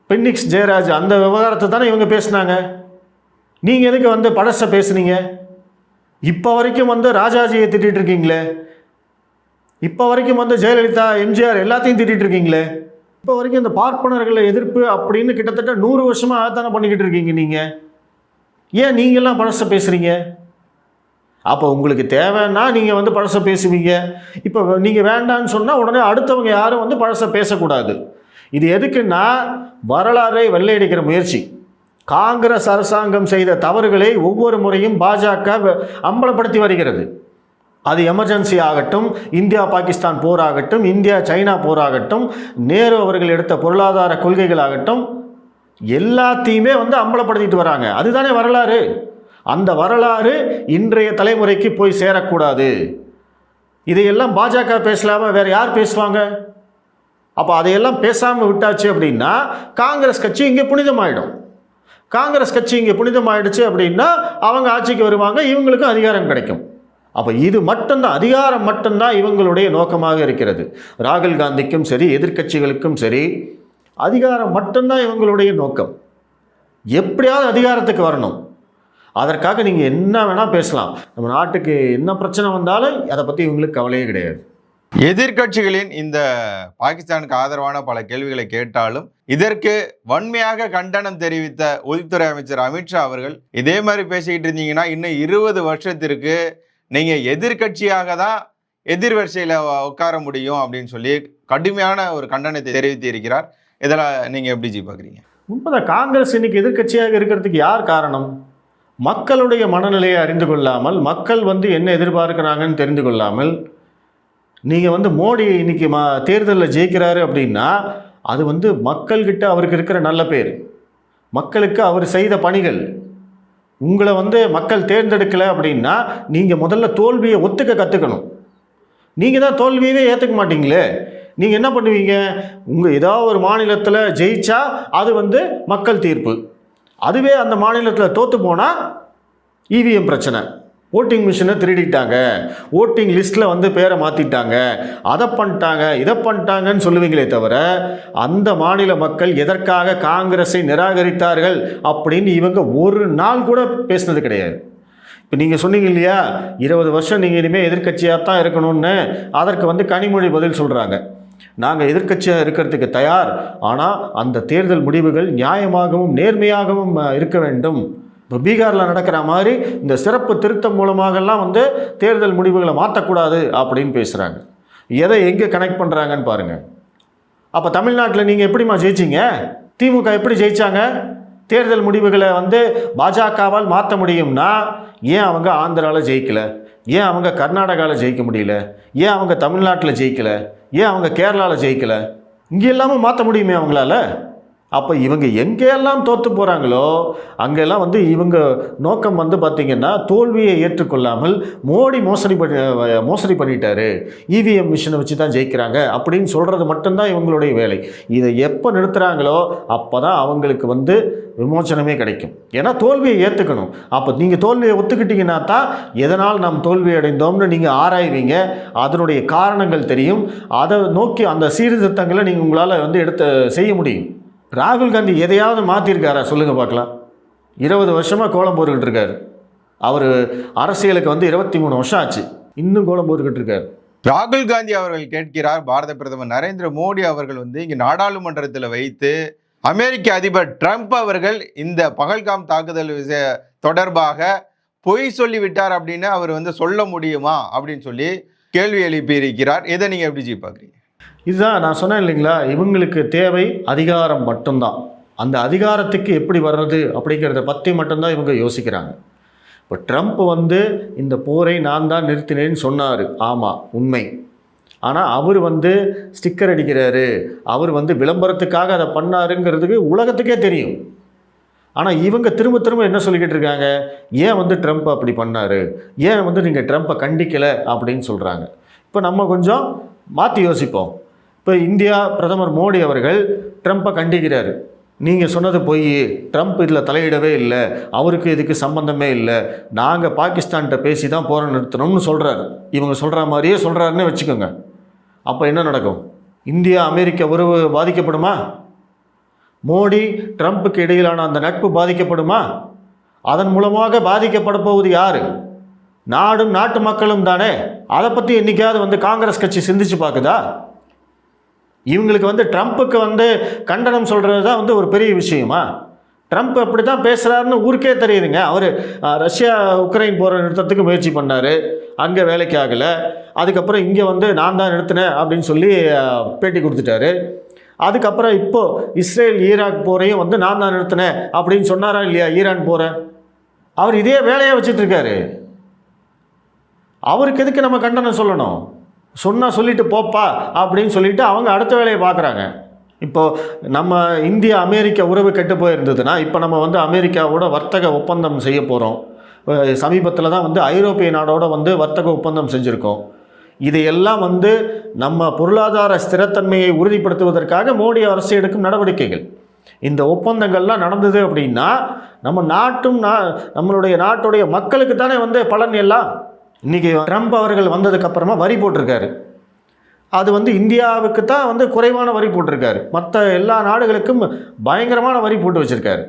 S1: பென்னிக்ஸ் ஜெயராஜ் அந்த விவகாரத்தை தானே இவங்க பேசுனாங்க? நீங்கள் எதுக்கு வந்து பழசை பேசுனீங்க? இப்போ வரைக்கும் வந்து ராஜாஜியை திட்டிகிட்டு இருக்கீங்களே? இப்போ வரைக்கும் வந்து ஜெயலலிதா எம்ஜிஆர் எல்லாத்தையும் திட்டிகிட்டு இருக்கீங்களே? இப்போ வரைக்கும் இந்த பார்ப்பனர்களை எதிர்ப்பு அப்படின்னு கிட்டத்தட்ட நூறு வருஷமாக தானே பண்ணிக்கிட்டு இருக்கீங்க நீங்கள் ஏன் நீங்கள்லாம் பழசை பேசுகிறீங்க அப்போ உங்களுக்கு தேவைன்னா நீங்கள் வந்து பழச பேசுவீங்க. இப்போ நீங்கள் வேண்டான்னு சொன்னால் உடனே அடுத்தவங்க யாரும் வந்து பழச பேசக்கூடாது. இது எதுக்குன்னா வரலாறை வெள்ளையடிக்கிற முயற்சி. காங்கிரஸ் அரசாங்கம் செய்த தவறுகளை ஒவ்வொரு முறையும் பாஜக அம்பலப்படுத்தி வருகிறது. அது எமர்ஜென்சி ஆகட்டும் இந்தியா பாகிஸ்தான் போராகட்டும் இந்தியா சைனா போராகட்டும் நேரு அவர்கள் எடுத்த பொருளாதார கொள்கைகளாகட்டும் எல்லாத்தையுமே வந்து அம்பலப்படுத்திட்டு வராங்க. அதுதானே வரலாறு. அந்த வரலாறு இன்றைய தலைமுறைக்கு போய் சேரக்கூடாது. இதையெல்லாம் பாஜக பேசலாம? வேற யார் பேசுவாங்க? அப்போ அதையெல்லாம் பேசாமல் விட்டாச்சு அப்படின்னா காங்கிரஸ் கட்சி இங்கே புனிதமாயிடும். காங்கிரஸ் கட்சி இங்கே புனிதமாயிடுச்சு அப்படின்னா அவங்க ஆட்சிக்கு வருவாங்க இவங்களுக்கும் அதிகாரம் கிடைக்கும். அப்போ இது மட்டும்தான் அதிகாரம் மட்டும்தான் இவங்களுடைய நோக்கமாக இருக்கிறது. ராகுல் காந்திக்கும் சரி எதிர்க்கட்சிகளுக்கும் சரி அதிகாரம் மட்டும்தான் இவங்களுடைய நோக்கம். எப்படியாவது அதிகாரத்துக்கு வரணும். அதற்காக நீங்கள் என்ன வேணால் பேசலாம். நம்ம நாட்டுக்கு என்ன பிரச்சனை வந்தாலும் அதை பற்றி இவங்களுக்கு கவலையே கிடையாது.
S2: எதிர்க்கட்சிகளின் இந்த பாகிஸ்தானுக்கு ஆதரவான பல கேள்விகளை கேட்டாலும் இதற்கு வன்மையாக கண்டனம் தெரிவித்த உள்துறை அமைச்சர் அமித்ஷா அவர்கள் இதே மாதிரி பேசிக்கிட்டு இருந்தீங்கன்னா இன்னும் இருபது வருஷத்திற்கு நீங்கள் எதிர்க்கட்சியாக தான் எதிர்வரிசையில் உட்கார முடியும் அப்படின்னு சொல்லி கடுமையான ஒரு கண்டனத்தை தெரிவித்து இருக்கிறார். இதில் நீங்கள் எப்படி ஜி பார்க்குறீங்க?
S1: உண்மைதான் காங்கிரஸ் இன்னைக்கு எதிர்க்கட்சியாக இருக்கிறதுக்கு யார் காரணம்? மக்களுடைய மனநிலையை அறிந்து கொள்ளாமல் மக்கள் வந்து என்ன எதிர்பார்க்குறாங்கன்னு தெரிந்து கொள்ளாமல் நீங்கள் வந்து மோடி இன்றைக்கி மா தேர்தலில் ஜெயிக்கிறாரு அப்படின்னா அது வந்து மக்கள்கிட்ட அவருக்கு இருக்கிற நல்ல பேர். மக்களுக்கு அவர் செய்த பணிகள். உங்களை வந்து மக்கள் தேர்ந்தெடுக்கலை அப்படின்னா நீங்கள் முதல்ல தோல்வியை ஒத்துக்க கற்றுக்கணும் நீங்கள் தான் தோல்வியவே ஏற்றுக்க மாட்டீங்களே. நீங்கள் என்ன பண்ணுவீங்க? உங்கள் ஏதாவது ஒரு மாநிலத்தில் ஜெயிச்சா அது வந்து மக்கள் தீர்ப்பு. அதுவே அந்த மாநிலத்தில் தோற்று போனால் இவிஎம் பிரச்சனை. ஓட்டிங் மிஷினை திருடிட்டாங்க. ஓட்டிங் லிஸ்ட்டில் வந்து பேரை மாற்றிட்டாங்க அதை பண்ணிட்டாங்க இதை பண்ணிட்டாங்கன்னு சொல்லுவீங்களே தவிர அந்த மாநில மக்கள் எதற்காக காங்கிரஸை நிராகரித்தார்கள் அப்படின்னு இவங்க ஒரு நாள் கூட பேசினது கிடையாது. இப்போ நீங்கள் சொன்னீங்க இல்லையா இருபது வருஷம் நீங்கள் இனிமேல் எதிர்க்கட்சியாக தான் இருக்கணும்னு அதற்கு வந்து கனிமொழி பதில் சொல்கிறாங்க நாங்கள் எதிர்க்கட்சியாக இருக்கிறதுக்கு தயார் ஆனால் அந்த தேர்தல் முடிவுகள் நியாயமாகவும் நேர்மையாகவும் இருக்க வேண்டும். இப்போ பீகாரில் நடக்கிற மாதிரி இந்த சிறப்பு திருத்தம் மூலமாகலாம் வந்து தேர்தல் முடிவுகளை மாற்றக்கூடாது அப்படின்னு பேசுகிறாங்க எதை எங்கே கனெக்ட் பண்ணுறாங்கன்னு பாருங்கள் அப்போ தமிழ்நாட்டில் நீங்கள் எப்படிம்மா ஜெயிச்சீங்க? திமுக எப்படி ஜெயித்தாங்க தேர்தல் முடிவுகளை வந்து பாஜகவால் மாற்ற முடியும்னா ஏன் அவங்க ஆந்திராவில் ஜெயிக்கலை? ஏன் அவங்க கர்நாடகாவில் ஜெயிக்க முடியல? ஏன் அவங்க தமிழ்நாட்டில் ஜெயிக்கலை? ஏன் அவங்க கேரளாவில் ஜெயிக்கலை? இங்கே எல்லாமே மாற்ற முடியுமே அவங்களால? அப்போ இவங்க எங்கேயெல்லாம் தோற்று போகிறாங்களோ அங்கெல்லாம் வந்து இவங்க நோக்கம் வந்து பார்த்திங்கன்னா தோல்வியை ஏற்றுக்கொள்ளாமல் மோடி மோசடி பண்ணி மோசடி பண்ணிட்டாரு. இவிஎம் மிஷினை வச்சு தான் ஜெயிக்கிறாங்க அப்படின்னு சொல்கிறது மட்டும்தான் இவங்களுடைய வேலை. இதை எப்போ நிறுத்துகிறாங்களோ அப்போ தான் அவங்களுக்கு வந்து விமோச்சனமே கிடைக்கும். ஏன்னா தோல்வியை ஏற்றுக்கணும் அப்போ நீங்கள் தோல்வியை ஒத்துக்கிட்டீங்கன்னா தான் எதனால் நாம் தோல்வி அடைந்தோம்னு நீங்கள் ஆராய்வீங்க. அதனுடைய காரணங்கள் தெரியும். அதை நோக்கி அந்த சீர்திருத்தங்களை நீங்கள் உங்களால் வந்து எடுத்து செய்ய முடியும். ராகுல் காந்தி எதையாவது மாற்றிருக்காரா சொல்லுங்கள் பார்க்கலாம். இருபது வருஷமாக கோலம் போட்டுக்கிட்டு இருக்காரு அவர் அரசியலுக்கு வந்து இருபத்தி மூணு வருஷம் ஆச்சு. இன்னும் கோலம் போட்டுக்கிட்டு இருக்காரு
S2: ராகுல் காந்தி அவர்கள் கேட்கிறார் பாரத பிரதமர் நரேந்திர மோடி அவர்கள் வந்து இங்கே நாடாளுமன்றத்தில் வைத்து அமெரிக்க அதிபர் ட்ரம்ப் அவர்கள் இந்த பகல்காம் தாக்குதல் விஷய தொடர்பாக பொய் சொல்லிவிட்டார் அப்படின்னு அவர் வந்து சொல்ல முடியுமா அப்படின்னு சொல்லி கேள்வி எழுப்பி இருக்கிறார் இதை நீங்கள் எப்படி ஜி பார்க்குறீங்க
S1: இதுதான் நான் சொன்னேன் இல்லைங்களா? இவங்களுக்கு தேவை அதிகாரம் மட்டும்தான். அந்த அதிகாரத்துக்கு எப்படி வர்றது அப்படிங்கிறத பற்றி மட்டும்தான் இவங்க யோசிக்கிறாங்க. இப்போ ட்ரம்ப் வந்து இந்த போரை நான் தான் நிறுத்தினேன்னு சொன்னார். ஆமாம் உண்மை. ஆனால் அவர் வந்து ஸ்டிக்கர் அடிக்கிறாரு. அவர் வந்து விளம்பரத்துக்காக அதை பண்ணாருங்கிறதுக்கு உலகத்துக்கே தெரியும். ஆனால் இவங்க திரும்ப திரும்ப என்ன சொல்லிக்கிட்டு இருக்காங்க? ஏன் வந்து ட்ரம்ப் அப்படி பண்ணார்? ஏன் வந்து நீங்கள் ட்ரம்ப்பை கண்டிக்கலை அப்படின்னு சொல்கிறாங்க இப்போ நம்ம கொஞ்சம் மாற்றி யோசிப்போம். இப்போ இந்தியா பிரதமர் மோடி அவர்கள் ட்ரம்ப்பை கண்டிக்கிறார். நீங்கள் சொன்னது போய். ட்ரம்ப் இதில் தலையிடவே இல்லை. அவருக்கு இதுக்கு சம்பந்தமே இல்லை. நாங்கள் பாகிஸ்தான்கிட்ட பேசி தான் போரை நிறுத்தணும்னு சொல்கிறாரு இவங்க சொல்கிற மாதிரியே சொல்கிறாருன்னு வச்சுக்கோங்க. அப்போ என்ன நடக்கும்? இந்தியா அமெரிக்க உறவு பாதிக்கப்படுமா? மோடி ட்ரம்ப்புக்கு இடையிலான அந்த நட்பு பாதிக்கப்படுமா? அதன் மூலமாக பாதிக்கப்பட போவது யார்? நாடும் நாட்டு மக்களும் தானே. அதை பற்றி என்றைக்காவது வந்து காங்கிரஸ் கட்சி சிந்திச்சு பார்க்குதா? இவங்களுக்கு வந்து ட்ரம்ப்புக்கு வந்து கண்டனம் சொல்கிறது தான் வந்து ஒரு பெரிய விஷயமா? ட்ரம்ப் அப்படி தான் பேசுகிறாருன்னு ஊருக்கே தெரியுதுங்க. அவர் ரஷ்யா உக்ரைன் போகிற நிறுத்தத்துக்கு முயற்சி பண்ணார். அங்கே வேலைக்கு ஆகலை. அதுக்கப்புறம் இங்கே வந்து நான் தான் நிறுத்தினேன் அப்படின்னு சொல்லி பேட்டி கொடுத்துட்டாரு. அதுக்கப்புறம் இப்போது இஸ்ரேல் ஈராக் போரையும் வந்து நான் தான் நிறுத்தினேன் அப்படின்னு சொன்னாரா இல்லையா ஈரான் போகிறேன் அவர் இதே வேலையாக வச்சுட்டு இருக்காரு. அவருக்கு எதுக்கு நம்ம கண்டனம் சொல்லணும்? சொன்னால் சொல்லிட்டு போப்பா அப்படின்னு சொல்லிட்டு அவங்க அடுத்த வேலையை பார்க்குறாங்க. இப்போது நம்ம இந்திய அமெரிக்க உறவு கெட்டு போயிருந்ததுன்னா இப்போ நம்ம வந்து அமெரிக்காவோட வர்த்தக ஒப்பந்தம் செய்ய போகிறோம் சமீபத்தில் தான் வந்து ஐரோப்பிய நாடோட வந்து வர்த்தக ஒப்பந்தம் செஞ்சுருக்கோம். இதையெல்லாம் வந்து நம்ம பொருளாதார ஸ்திரத்தன்மையை உறுதிப்படுத்துவதற்காக மோடி அரசு எடுக்கும் நடவடிக்கைகள். இந்த ஒப்பந்தங்கள்லாம் நடந்தது அப்படின்னா நம்ம நாட்டும் நா நம்மளுடைய நாட்டுடைய மக்களுக்கு தானே வந்து பலன் எல்லாம். இன்றைக்கி ட்ரம்ப் அவர்கள் வந்ததுக்கப்புறமா வரி போட்டிருக்காரு. அது வந்து இந்தியாவுக்கு தான் வந்து குறைவான வரி போட்டிருக்காரு. மற்ற எல்லா நாடுகளுக்கும் பயங்கரமான வரி போட்டு வச்சுருக்காரு.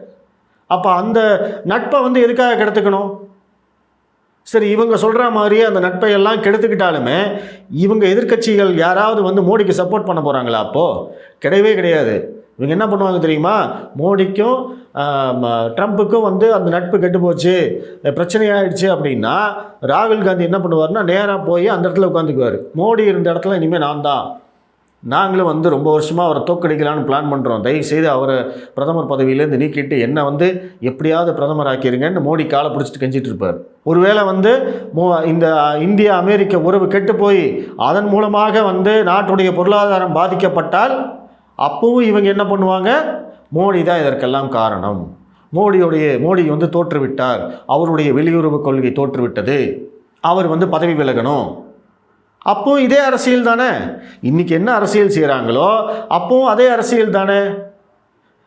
S1: அப்போ அந்த நட்பை வந்து எதுக்காக கெடுத்துக்கணும்? சரி இவங்க சொல்கிற மாதிரியே அந்த நட்பை எல்லாம் கெடுத்துக்கிட்டாலுமே இவங்க எதிர்க்கட்சிகள் யாராவது வந்து மோடிக்கு சப்போர்ட் பண்ண போகிறாங்களா அப்போது கிடையவே கிடையாது. இவங்க என்ன பண்ணுவாங்க தெரியுமா? மோடிக்கும் ட்ரம்ப்புக்கும் வந்து அந்த நட்பு கெட்டு போச்சு பிரச்சனையாயிடுச்சு அப்படின்னா ராகுல் காந்தி என்ன பண்ணுவார்னா நேராக போய் அந்த இடத்துல உட்காந்துக்குவார் மோடி இருந்த இடத்துல இனிமேல் நான் தான். நாங்களும் வந்து ரொம்ப வருஷமாக அவரை தோக்கடிக்கலான்னு பிளான் பண்ணுறோம் தயவு செய்து அவரை பிரதமர் பதவியிலேருந்து நீக்கிட்டு என்னை வந்து எப்படியாவது பிரதமர் ஆக்கிருங்கன்னு மோடி காலை பிடிச்சிட்டு கெஞ்சிட்டு இருப்பார். ஒருவேளை வந்து மோ இந்த இந்திய அமெரிக்க உறவு கெட்டு போய் அதன் மூலமாக வந்து நாட்டுடைய பொருளாதாரம் பாதிக்கப்பட்டால் அப்பவும் இவங்க என்ன பண்ணுவாங்க? மோடி தான் இதற்கெல்லாம் காரணம். மோடியுடைய மோடி வந்து தோற்றுவிட்டார். அவருடைய வெளியுறவு கொள்கை தோற்றுவிட்டது. அவர் வந்து பதவி விலகணும். அப்போ இதே அரசியல் தானே? இன்றைக்கி என்ன அரசியல் செய்கிறாங்களோ அப்போவும் அதே அரசியல் தானே?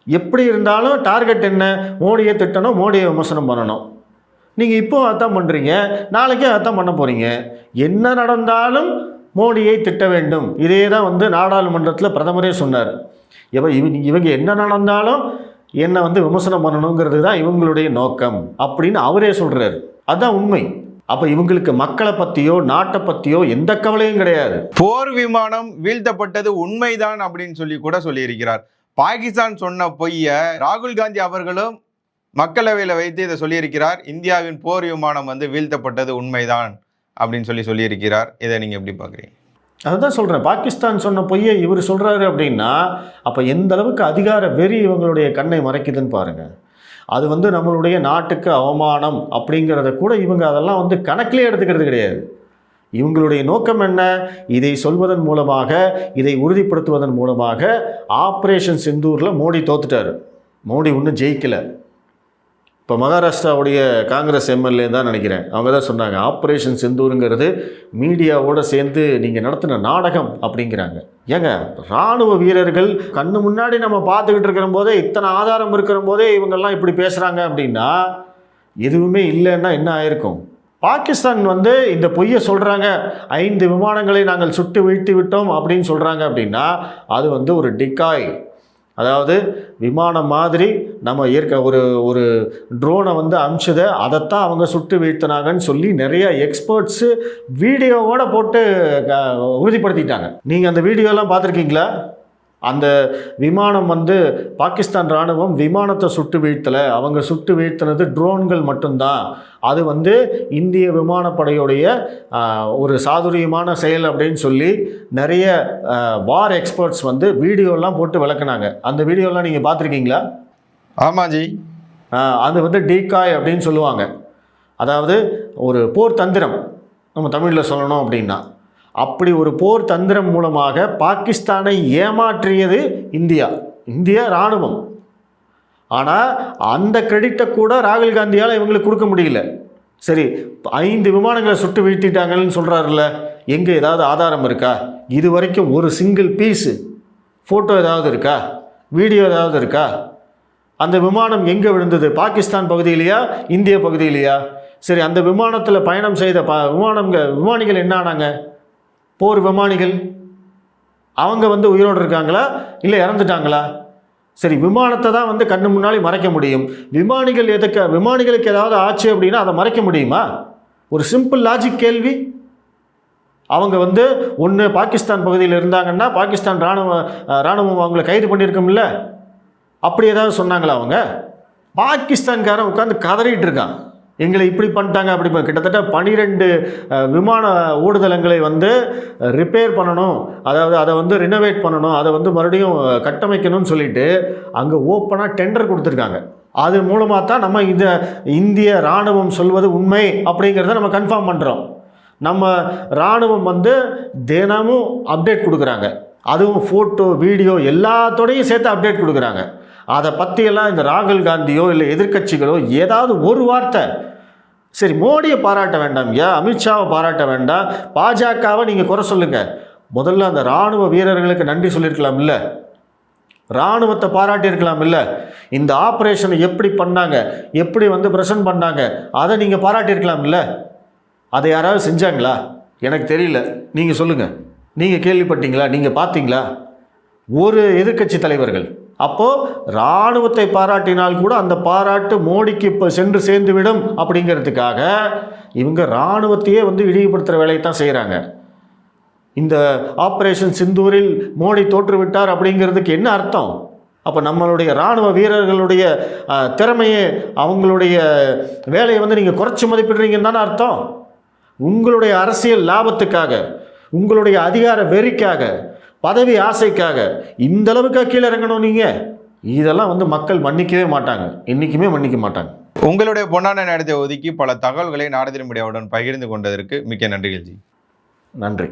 S1: எப்படி இருந்தாலும் டார்கெட் என்ன? மோடியை திட்டணும் மோடியை விமர்சனம் பண்ணணும். நீங்கள் இப்போ அதான் பண்ணுறீங்க நாளைக்கே அதான் பண்ண போகிறீங்க என்ன நடந்தாலும் மோடியை திட்ட வேண்டும். இதே தான் வந்து நாடாளுமன்றத்தில் பிரதமரே சொன்னார். இவ இவங்க இவங்க என்ன நடந்தாலும் என்னை வந்து விமர்சனம் பண்ணணுங்கிறது தான் இவங்களுடைய நோக்கம் அப்படின்னு அவரே சொல்கிறார் அதுதான் உண்மை. அப்போ இவங்களுக்கு மக்களை பற்றியோ நாட்டை பற்றியோ எந்த கவலையும் கிடையாது.
S2: போர் விமானம் வீழ்த்தப்பட்டது உண்மைதான் அப்படின்னு சொல்லி கூட சொல்லியிருக்கிறார். பாகிஸ்தான் சொன்ன பொய்ய ராகுல் காந்தி அவர்களும் மக்களவையில் வைத்து இதை சொல்லியிருக்கிறார். இந்தியாவின் போர் விமானம் வந்து வீழ்த்தப்பட்டது உண்மைதான் அப்படின்னு சொல்லி சொல்லியிருக்கிறார். இதை நீங்கள் எப்படி பார்க்குறீங்க?
S1: அதுதான் சொல்கிறேன் பாகிஸ்தான் சொன்ன பொய்யை இவர் சொல்கிறாரு அப்படின்னா அப்போ எந்த அளவுக்கு அதிகார வெறி இவங்களுடைய கண்ணை மறைக்குதுன்னு பாருங்கள் அது வந்து நம்மளுடைய நாட்டுக்கு அவமானம் அப்படிங்கிறத கூட இவங்க அதெல்லாம் வந்து கணக்கிலே எடுத்துக்கிறது கிடையாது. இவங்களுடைய நோக்கம் என்ன? இதை சொல்வதன் மூலமாக இதை உறுதிப்படுத்துவதன் மூலமாக ஆப்ரேஷன் சிந்தூரில் மோடி தோத்துட்டார். மோடி ஒன்றும் ஜெயிக்கலை. இப்போ மகாராஷ்டிராவுடைய காங்கிரஸ் எம்எல்ஏ தான் நினைக்கிறேன். அவங்க தான் சொன்னாங்க ஆப்ரேஷன் செந்தூருங்கிறது மீடியாவோட சேர்ந்து நீங்கள் நடத்தின நாடகம் அப்படிங்கிறாங்க. ஏங்க இராணுவ வீரர்கள் கண்ணு முன்னாடி நம்ம பார்த்துக்கிட்டு இருக்கிற போதே இத்தனை ஆதாரம் இருக்கிற போதே இவங்கெல்லாம் இப்படி பேசுகிறாங்க அப்படின்னா எதுவுமே இல்லைன்னா என்ன ஆயிருக்கும்? பாகிஸ்தான் வந்து இந்த பொய்யை சொல்கிறாங்க ஐந்து விமானங்களை நாங்கள் சுட்டு வீழ்த்தி விட்டோம் அப்படின்னு சொல்கிறாங்க அப்படின்னா அது வந்து ஒரு டிக்காய் அதாவது விமானம் மாதிரி நம்ம இயற்கை ஒரு ஒரு ட்ரோனை வந்து அமிச்சதை அதைத்தான் அவங்க சுட்டு வீழ்த்தினாங்கன்னு சொல்லி நிறைய எக்ஸ்பர்ட்ஸு வீடியோவோட போட்டு க- உறுதிப்படுத்திட்டாங்க. நீங்கள் அந்த வீடியோலாம் பார்த்துருக்கீங்களா? அந்த விமானம் வந்து பாகிஸ்தான் இராணுவம் விமானத்தை சுட்டு வீழ்த்தலை. அவங்க சுட்டு வீழ்த்தினது ட்ரோன்கள் மட்டும்தான். அது வந்து இந்திய விமானப்படையுடைய ஒரு சாதுரியமான செயல் அப்படின்னு சொல்லி நிறைய வார் எக்ஸ்பர்ட்ஸ் வந்து வீடியோலாம் போட்டு விளக்குனாங்க. அந்த வீடியோலாம் நீங்கள் பார்த்துருக்கீங்களா?
S2: ஆமாஜி.
S1: அது வந்து டீகாய் அப்படின்னு சொல்லுவாங்க. அதாவது ஒரு போர் தந்திரம் நம்ம தமிழில் சொல்லணும் அப்படின்னா. அப்படி ஒரு போர் தந்திரம் மூலமாக பாகிஸ்தானை ஏமாற்றியது இந்தியா. இந்திய இராணுவம். ஆனால் அந்த கிரெடிட்டை கூட ராகுல் காந்தியால் இவங்களுக்கு கொடுக்க முடியல. சரி ஐந்து விமானங்களை சுட்டு வீழ்த்திட்டாங்கன்னு சொல்கிறாருல்ல எங்கே ஏதாவது ஆதாரம் இருக்கா? இது வரைக்கும் ஒரு சிங்கிள் பீஸு ஃபோட்டோ ஏதாவது இருக்கா? வீடியோ ஏதாவது இருக்கா? அந்த விமானம் எங்கே விழுந்தது? பாகிஸ்தான் பகுதியிலையா? இந்திய பகுதியிலையா? சரி அந்த விமானத்தில் பயணம் செய்த ப விமானங்க விமானிகள் என்ன ஆனாங்க? போர் விமானிகள் அவங்க வந்து உயிரோடு இருக்காங்களா? இல்லை இறந்துட்டாங்களா? சரி விமானத்தை தான் வந்து கண்ணு முன்னாடி மறைக்க முடியும். விமானிகள் எதுக்கு விமானிகளுக்கு ஏதாவது ஆச்சு அப்படின்னா அதை மறைக்க முடியுமா? ஒரு சிம்பிள் லாஜிக் கேள்வி. அவங்க வந்து ஒன்று பாகிஸ்தான் பகுதியில் இருந்தாங்கன்னா பாகிஸ்தான் இராணுவ இராணுவம் அவங்கள கைது பண்ணியிருக்கோம்ல? அப்படி ஏதாவது சொன்னாங்களா அவங்க? பாகிஸ்தான்காரன் உட்காந்து கதறிட்டு இருக்கான். எங்களை இப்படி பண்ணிட்டாங்க அப்படி கிட்டத்தட்ட பனிரெண்டு விமான ஊடுதளங்களை வந்து ரிப்பேர் பண்ணணும். அதாவது அதை வந்து ரினோவேட் பண்ணணும். அதை வந்து மறுபடியும் கட்டமைக்கணும்னு சொல்லிட்டு அங்கே ஓப்பனாக டெண்டர் கொடுத்துருக்காங்க. அது மூலமாக தான் நம்ம இந்த இந்திய இராணுவம் சொல்வது உண்மை அப்படிங்கிறத நம்ம கன்ஃபார்ம் பண்ணுறோம் நம்ம இராணுவம் வந்து தினமும் அப்டேட் கொடுக்குறாங்க. அதுவும் ஃபோட்டோ வீடியோ எல்லாத்தோடையும் சேர்த்து அப்டேட் கொடுக்குறாங்க. அதை பற்றியெல்லாம் இந்த ராகுல் காந்தியோ இல்லை எதிர்க்கட்சிகளோ ஏதாவது ஒரு வார்த்தை சரி மோடியை பாராட்ட வேண்டாம். ஐயா அமித்ஷாவை பாராட்ட வேண்டாம். பாஜகவை நீங்கள் குறை சொல்லுங்கள் முதல்ல அந்த இராணுவ வீரர்களுக்கு நன்றி சொல்லியிருக்கலாம் இல்லை? இராணுவத்தை பாராட்டியிருக்கலாம் இல்லை? இந்த ஆப்ரேஷனை எப்படி பண்ணாங்க? எப்படி வந்து ப்ரெசன்ட் பண்ணாங்க? அதை நீங்கள் பாராட்டியிருக்கலாம் இல்லை? அதை யாராவது செஞ்சாங்களா? எனக்கு தெரியல. நீங்கள் சொல்லுங்கள் நீங்கள் கேள்விப்பட்டீங்களா? நீங்கள் பார்த்தீங்களா? ஒரு எதிர்க்கட்சி தலைவர்கள் அப்போது இராணுவத்தை பாராட்டினால் கூட அந்த பாராட்டு மோடிக்கு இப்போ சென்று சேர்ந்துவிடும் அப்படிங்கிறதுக்காக இவங்க இராணுவத்தையே வந்து இழிவுபடுத்துகிற வேலையை தான் செய்கிறாங்க இந்த ஆப்ரேஷன் சிந்தூரில் மோடி தோற்றுவிட்டார் அப்படிங்கிறதுக்கு என்ன அர்த்தம்? அப்போ நம்மளுடைய இராணுவ வீரர்களுடைய திறமையை அவங்களுடைய வேலையை வந்து நீங்கள் குறைச்சி மதிப்பிடுறீங்கன்னு தானே அர்த்தம்? உங்களுடைய அரசியல் லாபத்துக்காக உங்களுடைய அதிகார வெறிக்காக பதவி ஆசைக்காக இந்த அளவுக்கு கீழே இறங்கணும் நீங்கள் இதெல்லாம் வந்து மக்கள் மன்னிக்கவே மாட்டாங்க. என்றைக்குமே மன்னிக்க மாட்டாங்க.
S2: உங்களுடைய பொன்னான நேரத்தை ஒதுக்கி பல தகவல்களை நாடதின் மீடியாவுடன் பகிர்ந்து கொண்டதற்கு மிக்க நன்றிகள் ஜி.
S1: நன்றி.